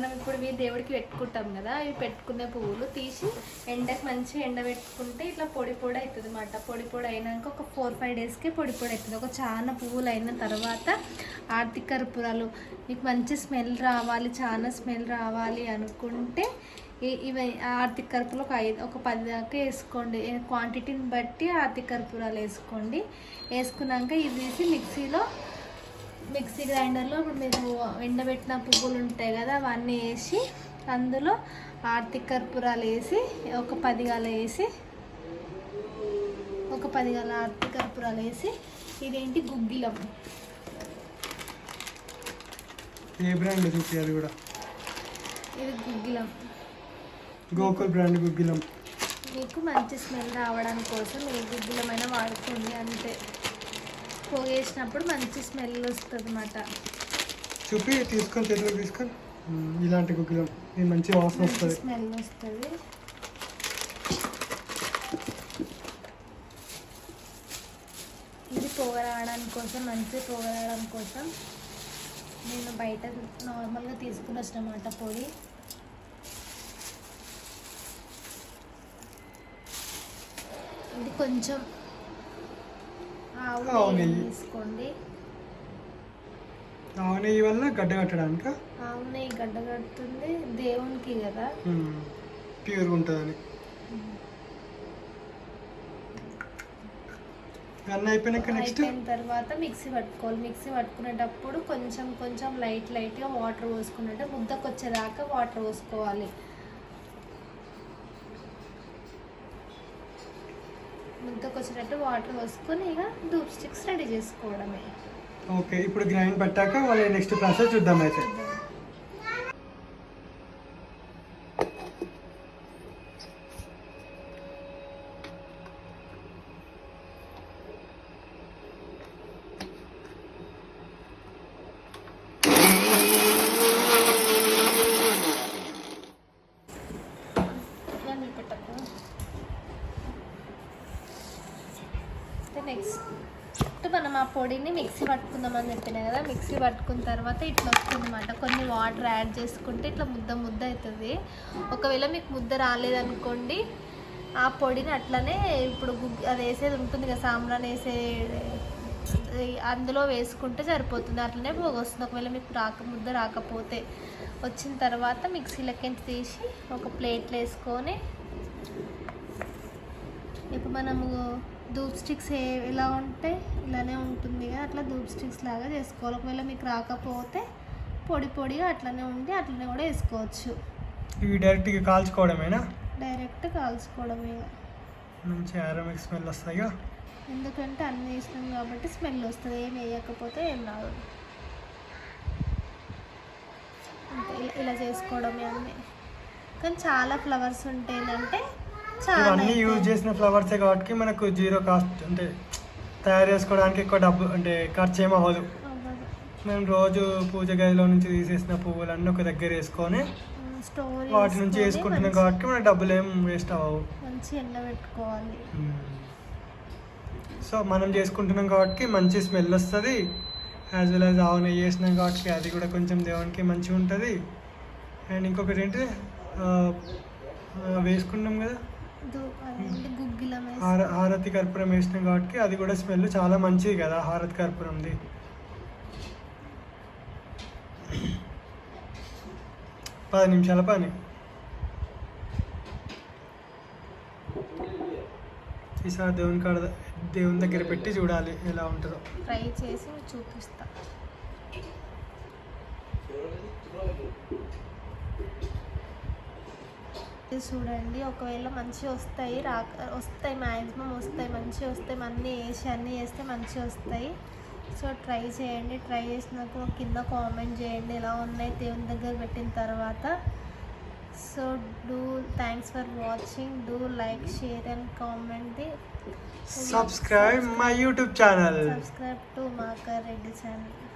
మనం ఇప్పుడు ఇవి దేవుడికి పెట్టుకుంటాం కదా ఇవి పెట్టుకునే పువ్వులు తీసి ఎండకి మంచి ఎండ పెట్టుకుంటే ఇట్లా పొడి పొడి అవుతుంది అన్నమాట. పొడి పొడి అయినాక ఒక ఫోర్ ఫైవ్ డేస్కి పొడి పొడి అవుతుంది. ఒక చాలా పువ్వులు అయిన తర్వాత ఆర్థిక కర్పూరాలు మీకు మంచి స్మెల్ రావాలి చాలా స్మెల్ రావాలి అనుకుంటే ఇవి ఆర్థిక కర్పూరాలు ఒక ఐదు ఒక పది దాకా వేసుకోండి. క్వాంటిటీని బట్టి ఆర్థిక కర్పూరాలు వేసుకోండి. వేసుకున్నాక ఇది తీసి మిక్సీలో మిక్సీ గ్రైండర్లో ఇప్పుడు మీరు ఎండబెట్టిన పువ్వులు ఉంటాయి కదా అవన్నీ వేసి అందులో ఆర్తిక కర్పూరాలు వేసి ఒక పది గల వేసి ఒక పది గల ఆర్తిక కర్పూరాలు వేసి ఇదేంటి గుగ్గిలం. ఏ బ్రాండ్ చూపి అది కూడా? ఇది గుగ్గిలం. గోకుల్ బ్రాండ్ గుగ్గిలం. మీకు మంచి స్మెల్ రావడం కోసం ఏ గుగ్గిలమైనా వాడుకోండి అంతే. పొగేసినప్పుడు మంచి స్మెల్ వస్తుంది అన్నమాట చూపి తీసుకొని చేతిలోకి తీసుకొని. ఇలాంటి గుగ్గిలం. ఇది మంచి వాసన వస్తుంది. స్మెల్ వస్తుంది. ఇది పొగ రావడానికి కోసం మంచి పొగ రావడం కోసం నేను బయట నార్మల్గా తీసుకుని వచ్చినమాట పొడి. ఇది కొంచెం ఆవు నెయ్యి. తీసుకోండి ఆవు నెయ్యి వల్ల గడ్డ కట్టడానిక? ఆవు నెయ్యి గడ్డ కడుతుంది. దేవునికి కదా. ప్యూర్గా ఉంటుందని. అన్నీ అయిపోయినాక నెక్స్ట్? అయిపోయిన తర్వాత మిక్సీ పట్టుకోవాలి. మిక్సీ పట్టుకునేటప్పుడు కొంచెం కొంచెం లైట్ లైట్గా వాటర్ పోసుకున్నట్టు ముద్దకు వచ్చేదాకా వాటర్ పోసుకోవాలి. ముద్దకు వచ్చేటట్టు వాటర్ పోసుకొని ఇక డూప్ స్టిక్స్ రెడీ చేసుకోవడమే. ఓకే ఇప్పుడు గ్రైండ్ పట్టాక వాళ్ళ నెక్స్ట్ ప్రాసెస్ చూద్దాం అయితే ఇవన్నీ పెట్టకు నెక్స్ట్ మనం ఆ పొడిని మిక్సీ పట్టుకుందామని చెప్పిన కదా మిక్సీ పట్టుకున్న తర్వాత ఇట్లా వస్తుంది అనమాట కొన్ని వాటర్ యాడ్ చేసుకుంటే ఇట్లా ముద్ద ముద్ద అవుతుంది. ఒకవేళ మీకు ముద్ద రాలేదనుకోండి ఆ పొడిని అట్లనే ఇప్పుడు గుగ్ అది వేసేది ఉంటుంది కదా సాంబ్రాన్ వేసే అందులో వేసుకుంటే సరిపోతుంది. అట్లనే పొగ వస్తుంది ఒకవేళ మీకు రాక ముద్ద రాకపోతే వచ్చిన తర్వాత మిక్సీలకి తీసి ఒక ప్లేట్లో వేసుకొని ఇప్పుడు మనము ధూప్ స్టిక్స్ ఏ ఎలా ఉంటే ఇలానే ఉంటుంది కదా అట్లా ధూప్ స్టిక్స్ లాగా చేసుకోవాలి. ఒకవేళ మీకు రాకపోతే పొడి పొడిగా అట్లనే ఉండి అట్లనే కూడా వేసుకోవచ్చు. ఇవి డైరెక్ట్గా కాల్చుకోవడమేనా? డైరెక్ట్ కాల్చుకోవడమే. మంచి ఆరోమిక్ స్మెల్ వస్తాయిగా. ఎందుకంటే అన్నీ వేసినాం కాబట్టి స్మెల్ వస్తుంది. ఏం వేయకపోతే ఏం రాదు. ఇలా- చేసుకోవడమే అన్నీ. కానీ చాలా ఫ్లవర్స్ ఉంటేనంటే చాలా ఇవన్నీ యూజ్. చేసిన ఫ్లవర్సే కాబట్టి మనకు జీరో కాస్ట్ అంటే తయారు చేసుకోవడానికి ఎక్కువ డబ్బు అంటే ఖర్చు ఏం అవ్వదు. మేము రోజు పూజ గదిలో నుంచి తీసేసిన పువ్వులన్నీ ఒక దగ్గర వేసుకొని వాటి నుంచి వేసుకుంటున్నాం కాబట్టి మన డబ్బులు ఏం వేస్ట్ అవ్వవు. ఎండబెట్టుకోవాలి. సో మనం చేసుకుంటున్నాం కాబట్టి మంచి స్మెల్ వస్తుంది. యాజ్ వెల్ యాజ్ ఆవు నెయ్యి వేసినాం కాబట్టి అది కూడా కొంచెం దేవునికి మంచిగా ఉంటుంది. అండ్ ఇంకొకటి ఏంటి వేసుకున్నాం కదా. హారతి కర్పూరం వేసినాం కాబట్టి అది కూడా స్మెల్ చాలా మంచిది కదా హారతి కర్పూరంది. పది నిమిషాల పని. ఈసారి దేవుని కాడ దేవుని దగ్గర పెట్టి చూడాలి ఎలా ఉంటుందో. ట్రై చేసి చూపిస్తా ఇది చూడండి ఒకవేళ మంచి వస్తాయి రాక వస్తాయి మ్యాక్సిమం వస్తాయి మంచి వస్తాయి అన్నీ వేసి అన్నీ వేస్తే మంచి వస్తాయి. సో ట్రై చేయండి ట్రై చేసినాక కింద కామెంట్ చేయండి ఎలా ఉన్నాయి దేవుని దగ్గర పెట్టిన తర్వాత. So do thanks for watching do like share and comment the. Subscribe my YouTube channel subscribe to Makar Reddy channel